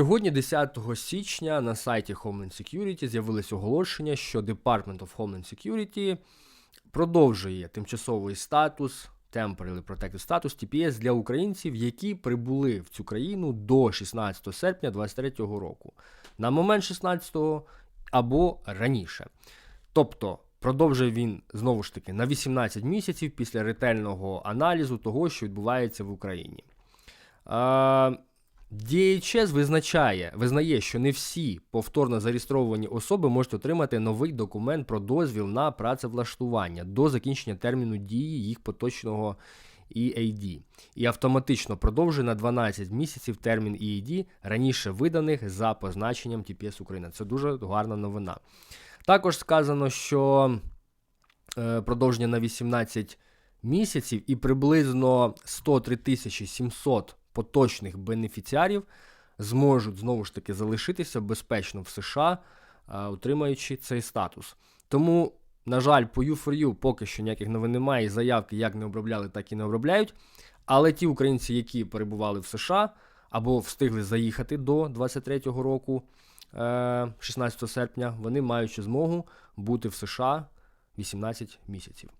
Сьогодні, 10 січня, на сайті Homeland Security з'явилось оголошення, що Department of Homeland Security продовжує тимчасовий статус Temporary Protected Status TPS для українців, які прибули в цю країну до 16 серпня 2023 року, на момент 16 або раніше. Тобто продовжує він знову ж таки на 18 місяців після ретельного аналізу того, що відбувається в Україні. Е, DHS визначає, визнає, що не всі повторно зареєстровані особи можуть отримати новий документ про дозвіл на працевлаштування до закінчення терміну дії їх поточного EAD і автоматично продовжує на 12 місяців термін EAD раніше виданих за позначенням TPS Україна. Це дуже гарна новина. Також сказано, що е, продовження на 18 місяців і приблизно 103 тисячі 700 поточних бенефіціарів зможуть знову ж таки залишитися безпечно в США, е, отримаючи цей статус. Тому, на жаль, по U4U поки що ніяких новин немає, і заявки як не обробляли, так і не обробляють. Але ті українці, які перебували в США або встигли заїхати до 23-го року, е, 16 серпня, вони мають змогу бути в США 18 місяців.